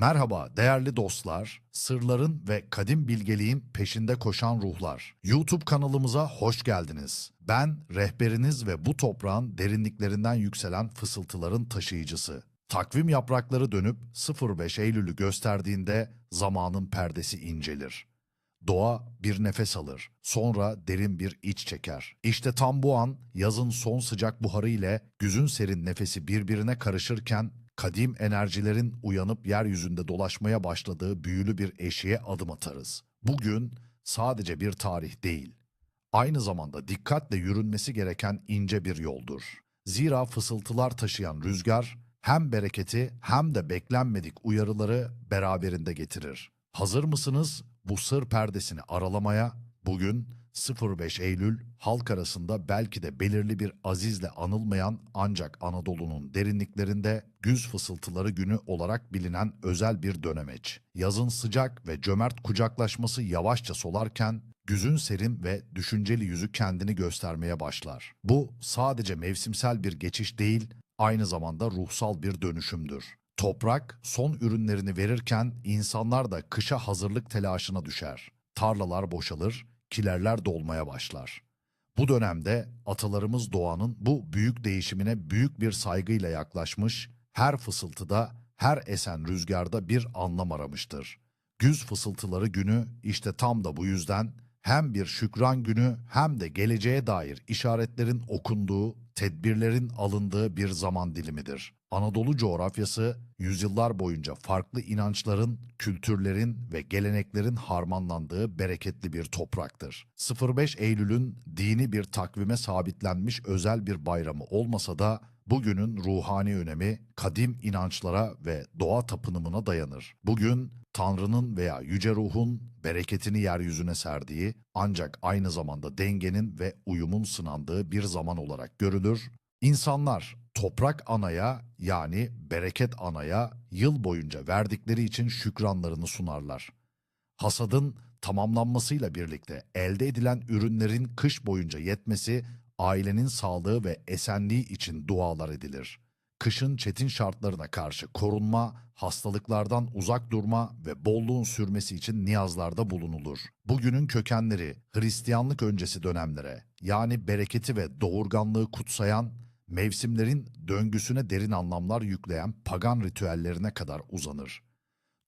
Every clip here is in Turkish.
Merhaba değerli dostlar, sırların ve kadim bilgeliğin peşinde koşan ruhlar. YouTube kanalımıza hoş geldiniz. Ben rehberiniz ve bu toprağın derinliklerinden yükselen fısıltıların taşıyıcısı. Takvim yaprakları dönüp 05 Eylül'ü gösterdiğinde zamanın perdesi incelir. Doğa bir nefes alır, sonra derin bir iç çeker. İşte tam bu an yazın son sıcak buharı ile güzün serin nefesi birbirine karışırken kadim enerjilerin uyanıp yeryüzünde dolaşmaya başladığı büyülü bir eşiğe adım atarız. Bugün sadece bir tarih değil, aynı zamanda dikkatle yürünmesi gereken ince bir yoldur. Zira fısıltılar taşıyan rüzgar hem bereketi hem de beklenmedik uyarıları beraberinde getirir. Hazır mısınız bu sır perdesini aralamaya? Bugün 05 Eylül halk arasında belki de belirli bir azizle anılmayan ancak Anadolu'nun derinliklerinde güz fısıltıları günü olarak bilinen özel bir dönemeç. Yazın sıcak ve cömert kucaklaşması yavaşça solarken güzün serin ve düşünceli yüzü kendini göstermeye başlar. Bu sadece mevsimsel bir geçiş değil, aynı zamanda ruhsal bir dönüşümdür. Toprak son ürünlerini verirken insanlar da kışa hazırlık telaşına düşer. Tarlalar boşalır, kilerler dolmaya başlar. Bu dönemde atalarımız doğanın bu büyük değişimine büyük bir saygıyla yaklaşmış, her fısıltıda, her esen rüzgarda bir anlam aramıştır. Güz fısıltıları günü işte tam da bu yüzden hem bir şükran günü hem de geleceğe dair işaretlerin okunduğu, tedbirlerin alındığı bir zaman dilimidir. Anadolu coğrafyası yüzyıllar boyunca farklı inançların, kültürlerin ve geleneklerin harmanlandığı bereketli bir topraktır. 05 Eylül'ün dini bir takvime sabitlenmiş özel bir bayramı olmasa da bugünün ruhani önemi kadim inançlara ve doğa tapınımına dayanır. Bugün Tanrı'nın veya yüce ruhun bereketini yeryüzüne serdiği ancak aynı zamanda dengenin ve uyumun sınandığı bir zaman olarak görülür. İnsanlar toprak anaya yani bereket anaya yıl boyunca verdikleri için şükranlarını sunarlar. Hasadın tamamlanmasıyla birlikte elde edilen ürünlerin kış boyunca yetmesi ailenin sağlığı ve esenliği için dualar edilir. Kışın çetin şartlarına karşı korunma, hastalıklardan uzak durma ve bolluğun sürmesi için niyazlarda bulunulur. Bugünün kökenleri Hristiyanlık öncesi dönemlere yani bereketi ve doğurganlığı kutsayan, mevsimlerin döngüsüne derin anlamlar yükleyen pagan ritüellerine kadar uzanır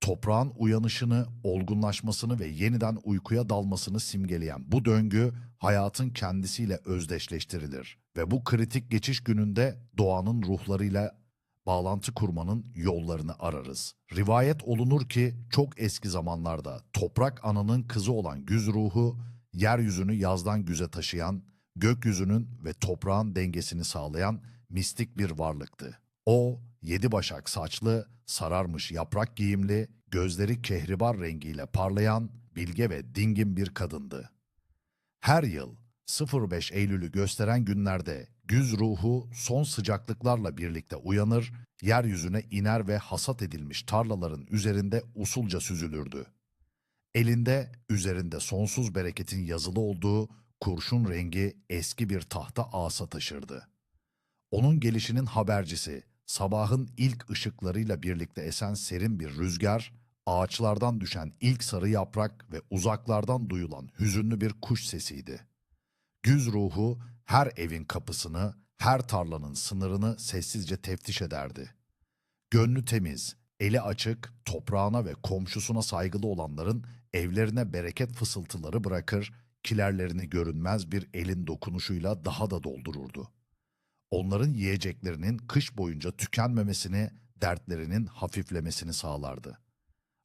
toprağın uyanışını, olgunlaşmasını ve yeniden uykuya dalmasını simgeleyen bu döngü hayatın kendisiyle özdeşleştirilir ve bu kritik geçiş gününde doğanın ruhlarıyla bağlantı kurmanın yollarını ararız. Rivayet olunur ki çok eski zamanlarda toprak ananın kızı olan güz ruhu yeryüzünü yazdan güze taşıyan, gökyüzünün ve toprağın dengesini sağlayan mistik bir varlıktı. O, yedi başak saçlı, sararmış yaprak giyimli, gözleri kehribar rengiyle parlayan, bilge ve dingin bir kadındı. Her yıl 05 Eylül'ü gösteren günlerde güz ruhu son sıcaklıklarla birlikte uyanır, yeryüzüne iner ve hasat edilmiş tarlaların üzerinde usulca süzülürdü. Elinde üzerinde sonsuz bereketin yazılı olduğu kurşun rengi eski bir tahta asa taşırdı. Onun gelişinin habercisi sabahın ilk ışıklarıyla birlikte esen serin bir rüzgar, ağaçlardan düşen ilk sarı yaprak ve uzaklardan duyulan hüzünlü bir kuş sesiydi. Güz ruhu her evin kapısını, her tarlanın sınırını sessizce teftiş ederdi. Gönlü temiz, eli açık, toprağına ve komşusuna saygılı olanların evlerine bereket fısıltıları bırakır, kilerlerini görünmez bir elin dokunuşuyla daha da doldururdu. Onların yiyeceklerinin kış boyunca tükenmemesini, dertlerinin hafiflemesini sağlardı.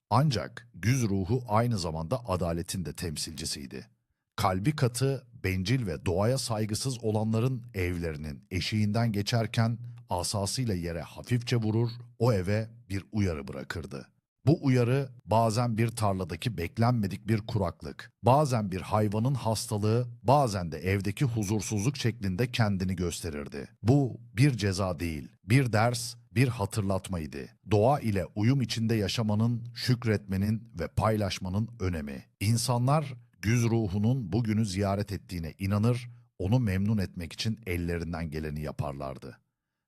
Ancak güz ruhu aynı zamanda adaletin de temsilcisiydi. Kalbi katı, bencil ve doğaya saygısız olanların evlerinin eşiğinden geçerken asasıyla yere hafifçe vurur, o eve bir uyarı bırakırdı. Bu uyarı bazen bir tarladaki beklenmedik bir kuraklık, bazen bir hayvanın hastalığı, bazen de evdeki huzursuzluk şeklinde kendini gösterirdi. Bu bir ceza değil, bir ders, bir hatırlatmaydı. Doğa ile uyum içinde yaşamanın, şükretmenin ve paylaşmanın önemi. İnsanlar güz ruhunun bugünü ziyaret ettiğine inanır, onu memnun etmek için ellerinden geleni yaparlardı.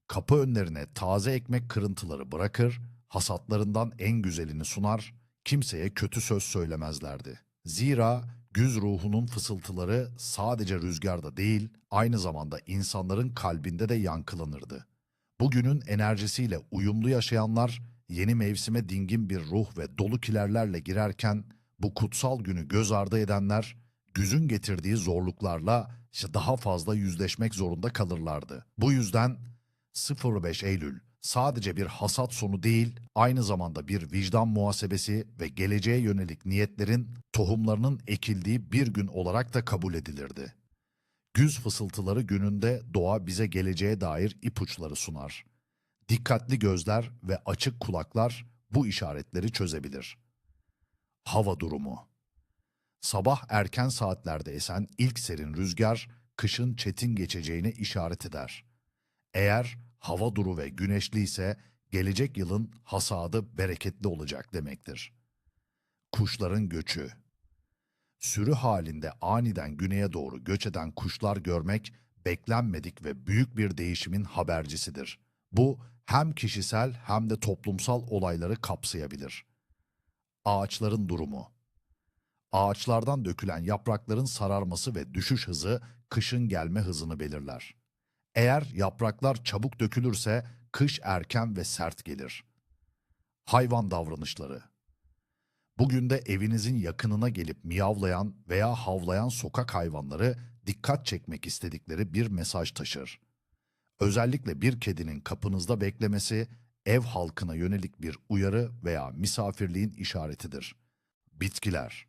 Kapı önlerine taze ekmek kırıntıları bırakır, hasatlarından en güzelini sunar, kimseye kötü söz söylemezlerdi. Zira güz ruhunun fısıltıları sadece rüzgarda değil, aynı zamanda insanların kalbinde de yankılanırdı. Bugünün enerjisiyle uyumlu yaşayanlar yeni mevsime dingin bir ruh ve dolu kilerlerle girerken bu kutsal günü göz ardı edenler güzün getirdiği zorluklarla daha fazla yüzleşmek zorunda kalırlardı. Bu yüzden 05 Eylül sadece bir hasat sonu değil, aynı zamanda bir vicdan muhasebesi ve geleceğe yönelik niyetlerin tohumlarının ekildiği bir gün olarak da kabul edilirdi. Güz fısıltıları gününde doğa bize geleceğe dair ipuçları sunar. Dikkatli gözler ve açık kulaklar bu işaretleri çözebilir. Hava durumu Sabah erken saatlerde esen ilk serin rüzgar, kışın çetin geçeceğine işaret eder. Eğer hava duru ve güneşli ise gelecek yılın hasadı bereketli olacak demektir. Kuşların göçü Sürü halinde aniden güneye doğru göç eden kuşlar görmek beklenmedik ve büyük bir değişimin habercisidir. Bu hem kişisel hem de toplumsal olayları kapsayabilir. Ağaçların durumu Ağaçlardan dökülen yaprakların sararması ve düşüş hızı kışın gelme hızını belirler. Eğer yapraklar çabuk dökülürse kış erken ve sert gelir. Hayvan davranışları Bugün de evinizin yakınına gelip miyavlayan veya havlayan sokak hayvanları dikkat çekmek istedikleri bir mesaj taşır. Özellikle bir kedinin kapınızda beklemesi ev halkına yönelik bir uyarı veya misafirliğin işaretidir. Bitkiler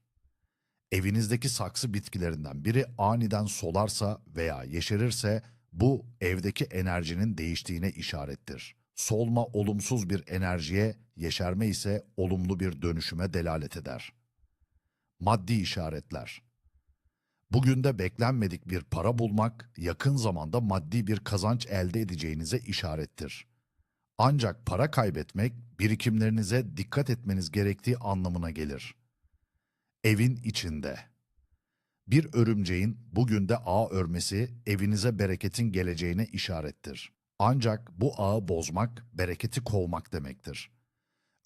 Evinizdeki saksı bitkilerinden biri aniden solarsa veya yeşerirse bu evdeki enerjinin değiştiğine işarettir. Solma olumsuz bir enerjiye, yeşerme ise olumlu bir dönüşüme delalet eder. Maddi işaretler Bugün de beklenmedik bir para bulmak, yakın zamanda maddi bir kazanç elde edeceğinize işarettir. Ancak para kaybetmek, birikimlerinize dikkat etmeniz gerektiği anlamına gelir. Evin içinde bir örümceğin bugün de ağ örmesi evinize bereketin geleceğine işarettir. Ancak bu ağı bozmak, bereketi kovmak demektir.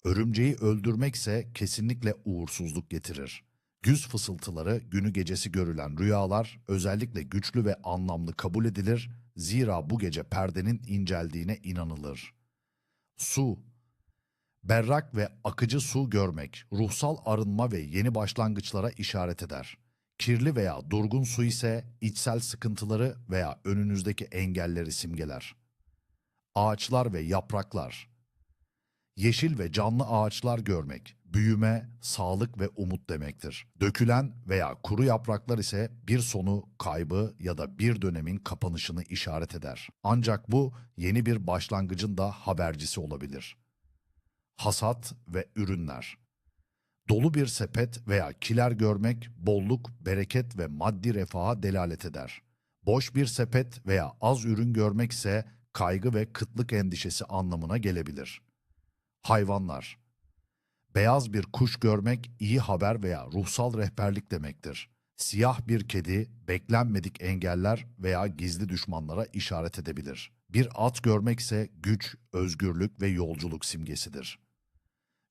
Örümceği öldürmekse kesinlikle uğursuzluk getirir. Güz fısıltıları, günü gecesi görülen rüyalar özellikle güçlü ve anlamlı kabul edilir, zira bu gece perdenin inceldiğine inanılır. Su, berrak ve akıcı su görmek, ruhsal arınma ve yeni başlangıçlara işaret eder. Kirli veya durgun su ise içsel sıkıntıları veya önünüzdeki engelleri simgeler. Ağaçlar ve yapraklar Yeşil ve canlı ağaçlar görmek, büyüme, sağlık ve umut demektir. Dökülen veya kuru yapraklar ise bir sonu, kaybı ya da bir dönemin kapanışını işaret eder. Ancak bu yeni bir başlangıcın da habercisi olabilir. Hasat ve ürünler Dolu bir sepet veya kiler görmek bolluk, bereket ve maddi refaha delalet eder. Boş bir sepet veya az ürün görmek ise kaygı ve kıtlık endişesi anlamına gelebilir. Hayvanlar Beyaz bir kuş görmek iyi haber veya ruhsal rehberlik demektir. Siyah bir kedi beklenmedik engeller veya gizli düşmanlara işaret edebilir. Bir at görmek ise güç, özgürlük ve yolculuk simgesidir.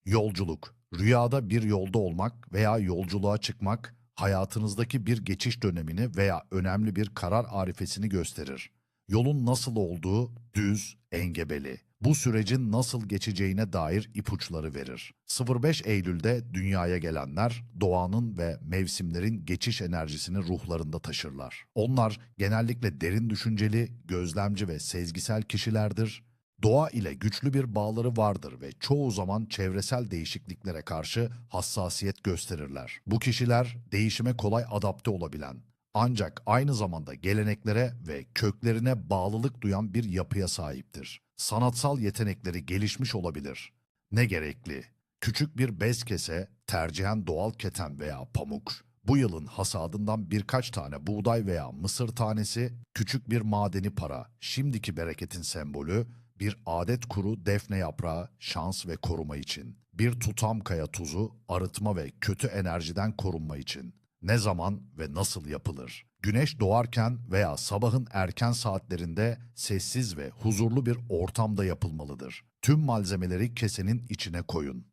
Yolculuk, rüyada bir yolda olmak veya yolculuğa çıkmak, hayatınızdaki bir geçiş dönemini veya önemli bir karar arifesini gösterir. Yolun nasıl olduğu düz, engebeli. Bu sürecin nasıl geçeceğine dair ipuçları verir. 05 Eylül'de dünyaya gelenler doğanın ve mevsimlerin geçiş enerjisini ruhlarında taşırlar. Onlar genellikle derin düşünceli, gözlemci ve sezgisel kişilerdir Doğa ile güçlü bir bağları vardır ve çoğu zaman çevresel değişikliklere karşı hassasiyet gösterirler. Bu kişiler değişime kolay adapte olabilen, ancak aynı zamanda geleneklere ve köklerine bağlılık duyan bir yapıya sahiptir. Sanatsal yetenekleri gelişmiş olabilir. Ne gerekli? Küçük bir bez kese, tercihen doğal keten veya pamuk, bu yılın hasadından birkaç tane buğday veya mısır tanesi, küçük bir madeni para, şimdiki bereketin sembolü, bir adet kuru defne yaprağı şans ve koruma için. Bir tutam kaya tuzu arıtma ve kötü enerjiden korunma için. Ne zaman ve nasıl yapılır? Güneş doğarken veya sabahın erken saatlerinde sessiz ve huzurlu bir ortamda yapılmalıdır. Tüm malzemeleri kesenin içine koyun.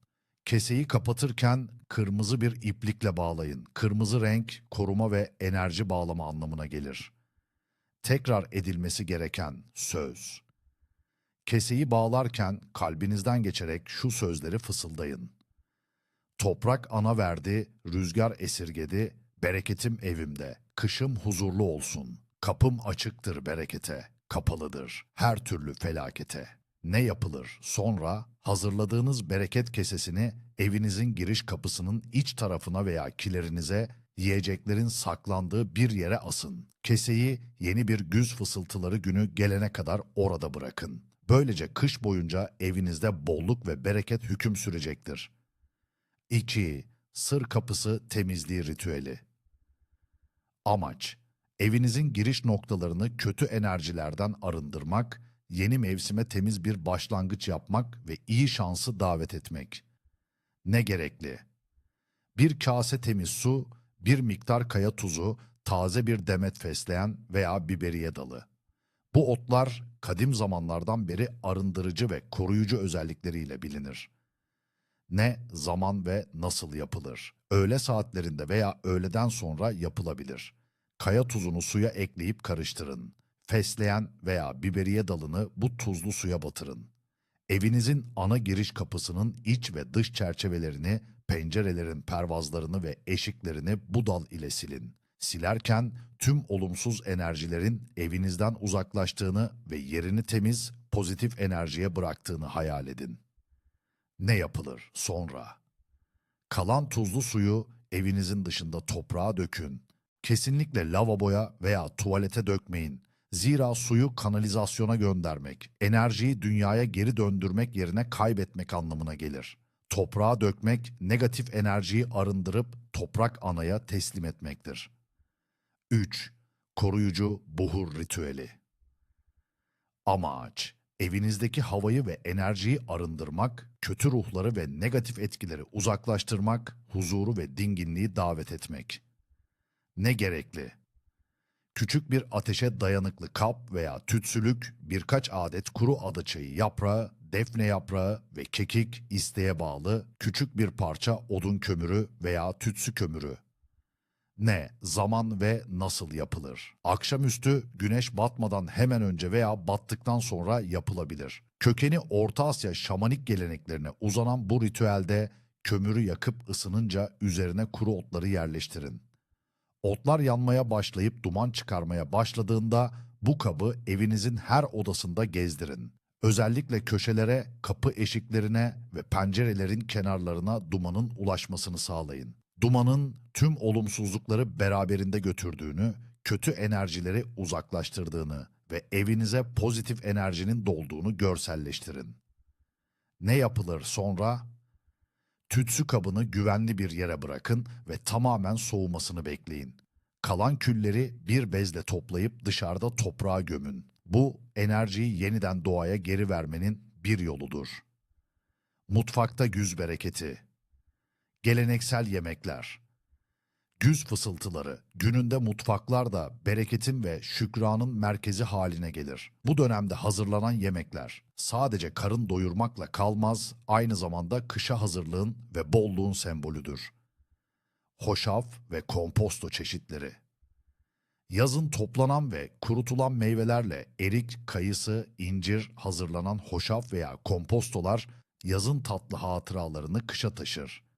Keseyi kapatırken kırmızı bir iplikle bağlayın. Kırmızı renk koruma ve enerji bağlama anlamına gelir. Tekrar edilmesi gereken söz. Keseyi bağlarken kalbinizden geçerek şu sözleri fısıldayın. Toprak ana verdi, rüzgar esirgedi, bereketim evimde, kışım huzurlu olsun. Kapım açıktır berekete, kapalıdır her türlü felakete. Ne yapılır? Sonra hazırladığınız bereket kesesini evinizin giriş kapısının iç tarafına veya kilerinize yiyeceklerin saklandığı bir yere asın. Keseyi yeni bir güz fısıltıları günü gelene kadar orada bırakın. Böylece kış boyunca evinizde bolluk ve bereket hüküm sürecektir. 2. Sır kapısı temizliği ritüeli. Amaç: Evinizin giriş noktalarını kötü enerjilerden arındırmak, yeni mevsime temiz bir başlangıç yapmak ve iyi şansı davet etmek. Ne gerekli? Bir kase temiz su, bir miktar kaya tuzu, taze bir demet fesleğen veya biberiye dalı. Bu otlar kadim zamanlardan beri arındırıcı ve koruyucu özellikleriyle bilinir. Ne, zaman ve nasıl yapılır? Öğle saatlerinde veya öğleden sonra yapılabilir. Kaya tuzunu suya ekleyip karıştırın. Fesleğen veya biberiye dalını bu tuzlu suya batırın. Evinizin ana giriş kapısının iç ve dış çerçevelerini, pencerelerin pervazlarını ve eşiklerini bu dal ile silin. Silerken tüm olumsuz enerjilerin evinizden uzaklaştığını ve yerini temiz, pozitif enerjiye bıraktığını hayal edin. Ne yapılır sonra? Kalan tuzlu suyu evinizin dışında toprağa dökün. Kesinlikle lavaboya veya tuvalete dökmeyin. Zira suyu kanalizasyona göndermek, enerjiyi dünyaya geri döndürmek yerine kaybetmek anlamına gelir. Toprağa dökmek negatif enerjiyi arındırıp toprak anaya teslim etmektir. 3. Koruyucu buhur ritüeli. Amaç evinizdeki havayı ve enerjiyi arındırmak, kötü ruhları ve negatif etkileri uzaklaştırmak, huzuru ve dinginliği davet etmek. Ne gerekli? Küçük bir ateşe dayanıklı kap veya tütsülük, birkaç adet kuru adaçayı yaprağı, defne yaprağı ve kekik isteğe bağlı küçük bir parça odun kömürü veya tütsü kömürü. Ne, zaman ve nasıl yapılır? Akşamüstü güneş batmadan hemen önce veya battıktan sonra yapılabilir. Kökeni Orta Asya şamanik geleneklerine uzanan bu ritüelde kömürü yakıp ısınınca üzerine kuru otları yerleştirin. Otlar yanmaya başlayıp duman çıkarmaya başladığında bu kabı evinizin her odasında gezdirin. Özellikle köşelere, kapı eşiklerine ve pencerelerin kenarlarına dumanın ulaşmasını sağlayın. Dumanın tüm olumsuzlukları beraberinde götürdüğünü, kötü enerjileri uzaklaştırdığını ve evinize pozitif enerjinin dolduğunu görselleştirin. Ne yapılır sonra? Tütsü kabını güvenli bir yere bırakın ve tamamen soğumasını bekleyin. Kalan külleri bir bezle toplayıp dışarıda toprağa gömün. Bu enerjiyi yeniden doğaya geri vermenin bir yoludur. Mutfakta güz bereketi. Geleneksel yemekler. Güz fısıltıları gününde mutfaklarda bereketin ve şükranın merkezi haline gelir. Bu dönemde hazırlanan yemekler sadece karın doyurmakla kalmaz, aynı zamanda kışa hazırlığın ve bolluğun sembolüdür. Hoşaf ve komposto çeşitleri. Yazın toplanan ve kurutulan meyvelerle erik, kayısı, incir hazırlanan hoşaf veya kompostolar yazın tatlı hatıralarını kışa taşır.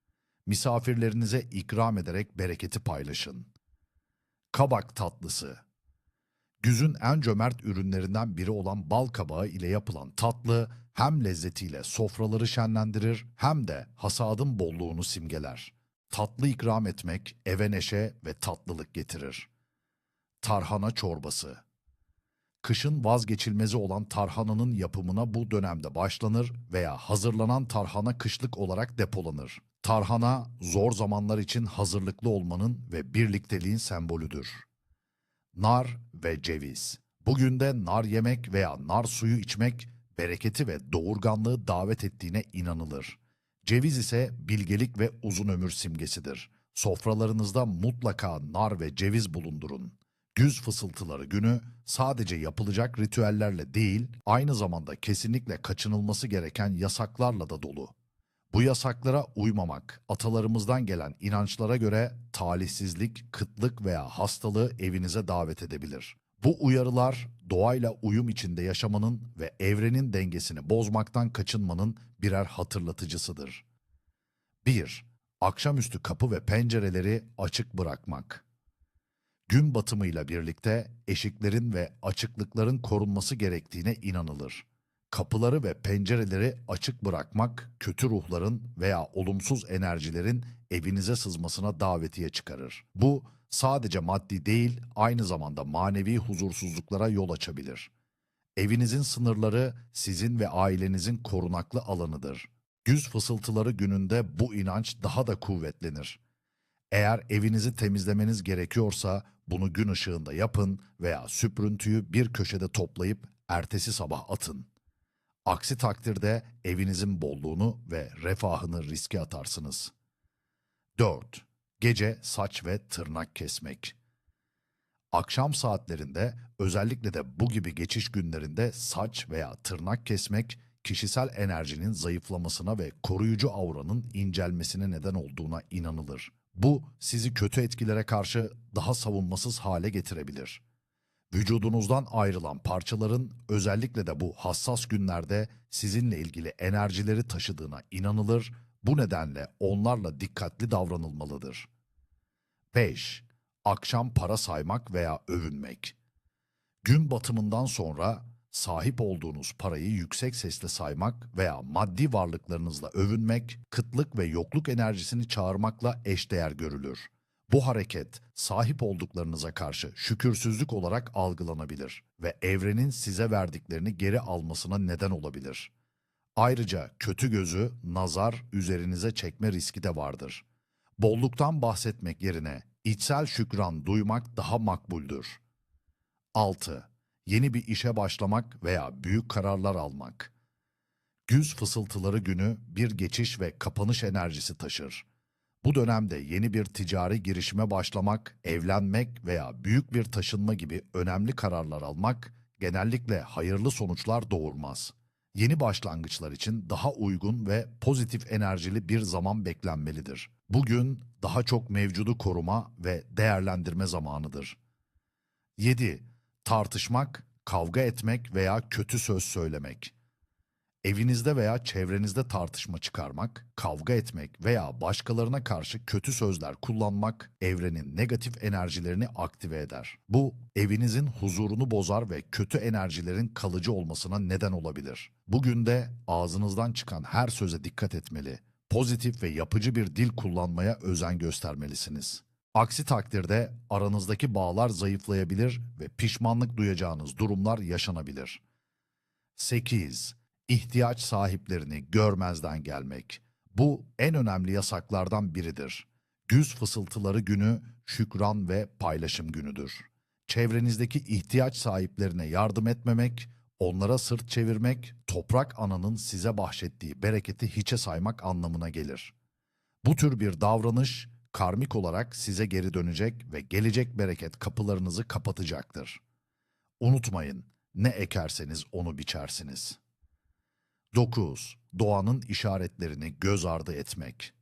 Misafirlerinize ikram ederek bereketi paylaşın. Kabak tatlısı. Güzün en cömert ürünlerinden biri olan bal kabağı ile yapılan tatlı hem lezzetiyle sofraları şenlendirir hem de hasadın bolluğunu simgeler. Tatlı ikram etmek eve neşe ve tatlılık getirir. Tarhana çorbası. Kışın vazgeçilmezi olan tarhananın yapımına bu dönemde başlanır veya hazırlanan tarhana kışlık olarak depolanır. Tarhana zor zamanlar için hazırlıklı olmanın ve birlikteliğin sembolüdür. Nar ve ceviz. Bugün de nar yemek veya nar suyu içmek bereketi ve doğurganlığı davet ettiğine inanılır. Ceviz ise bilgelik ve uzun ömür simgesidir. Sofralarınızda mutlaka nar ve ceviz bulundurun. Güz fısıltıları günü sadece yapılacak ritüellerle değil, aynı zamanda kesinlikle kaçınılması gereken yasaklarla da dolu. Bu yasaklara uymamak, atalarımızdan gelen inançlara göre talihsizlik, kıtlık veya hastalığı evinize davet edebilir. Bu uyarılar doğayla uyum içinde yaşamanın ve evrenin dengesini bozmaktan kaçınmanın birer hatırlatıcısıdır. 1. Akşamüstü kapı ve pencereleri açık bırakmak. Gün batımıyla birlikte eşiklerin ve açıklıkların korunması gerektiğine inanılır. Kapıları ve pencereleri açık bırakmak kötü ruhların veya olumsuz enerjilerin evinize sızmasına davetiye çıkarır. Bu sadece maddi değil, aynı zamanda manevi huzursuzluklara yol açabilir. Evinizin sınırları sizin ve ailenizin korunaklı alanıdır. Güz fısıltıları gününde bu inanç daha da kuvvetlenir. Eğer evinizi temizlemeniz gerekiyorsa bunu gün ışığında yapın veya süprüntüyü bir köşede toplayıp ertesi sabah atın. Aksi takdirde evinizin bolluğunu ve refahını riske atarsınız. 4. Gece saç ve tırnak kesmek. Akşam saatlerinde özellikle de bu gibi geçiş günlerinde saç veya tırnak kesmek kişisel enerjinin zayıflamasına ve koruyucu auranın incelmesine neden olduğuna inanılır. Bu sizi kötü etkilere karşı daha savunmasız hale getirebilir. Vücudunuzdan ayrılan parçaların özellikle de bu hassas günlerde sizinle ilgili enerjileri taşıdığına inanılır. Bu nedenle onlarla dikkatli davranılmalıdır. 5. Akşam para saymak veya övünmek. Gün batımından sonra sahip olduğunuz parayı yüksek sesle saymak veya maddi varlıklarınızla övünmek, kıtlık ve yokluk enerjisini çağırmakla eşdeğer görülür. Bu hareket sahip olduklarınıza karşı şükürsüzlük olarak algılanabilir ve evrenin size verdiklerini geri almasına neden olabilir. Ayrıca kötü gözü, nazar üzerinize çekme riski de vardır. Bolluktan bahsetmek yerine içsel şükran duymak daha makbuldür. 6. Yeni bir işe başlamak veya büyük kararlar almak. Güz fısıltıları günü bir geçiş ve kapanış enerjisi taşır. Bu dönemde yeni bir ticari girişime başlamak, evlenmek veya büyük bir taşınma gibi önemli kararlar almak genellikle hayırlı sonuçlar doğurmaz. Yeni başlangıçlar için daha uygun ve pozitif enerjili bir zaman beklenmelidir. Bugün daha çok mevcudu koruma ve değerlendirme zamanıdır. 7. Tartışmak, kavga etmek veya kötü söz söylemek. Evinizde veya çevrenizde tartışma çıkarmak, kavga etmek veya başkalarına karşı kötü sözler kullanmak evrenin negatif enerjilerini aktive eder. Bu evinizin huzurunu bozar ve kötü enerjilerin kalıcı olmasına neden olabilir. Bugün de ağzınızdan çıkan her söze dikkat etmeli. Pozitif ve yapıcı bir dil kullanmaya özen göstermelisiniz. Aksi takdirde aranızdaki bağlar zayıflayabilir ve pişmanlık duyacağınız durumlar yaşanabilir. 8. İhtiyaç sahiplerini görmezden gelmek. Bu en önemli yasaklardan biridir. Güz fısıltıları günü şükran ve paylaşım günüdür. Çevrenizdeki ihtiyaç sahiplerine yardım etmemek, onlara sırt çevirmek, toprak ananın size bahşettiği bereketi hiçe saymak anlamına gelir. Bu tür bir davranış karmik olarak size geri dönecek ve gelecek bereket kapılarınızı kapatacaktır. Unutmayın, ne ekerseniz onu biçersiniz. 9. Doğanın işaretlerini göz ardı etmek.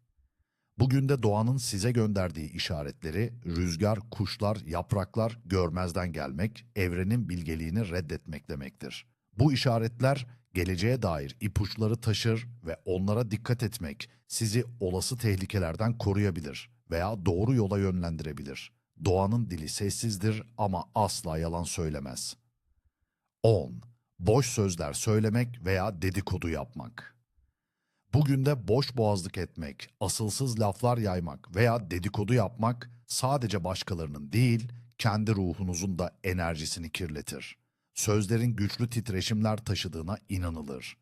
Bugün de doğanın size gönderdiği işaretleri rüzgar, kuşlar, yapraklar görmezden gelmek, evrenin bilgeliğini reddetmek demektir. Bu işaretler geleceğe dair ipuçları taşır ve onlara dikkat etmek sizi olası tehlikelerden koruyabilir veya doğru yola yönlendirebilir. Doğanın dili sessizdir ama asla yalan söylemez. 10. Boş sözler söylemek veya dedikodu yapmak. Bugün de boş boğazlık etmek, asılsız laflar yaymak veya dedikodu yapmak sadece başkalarının değil, kendi ruhunuzun da enerjisini kirletir. Sözlerin güçlü titreşimler taşıdığına inanılır.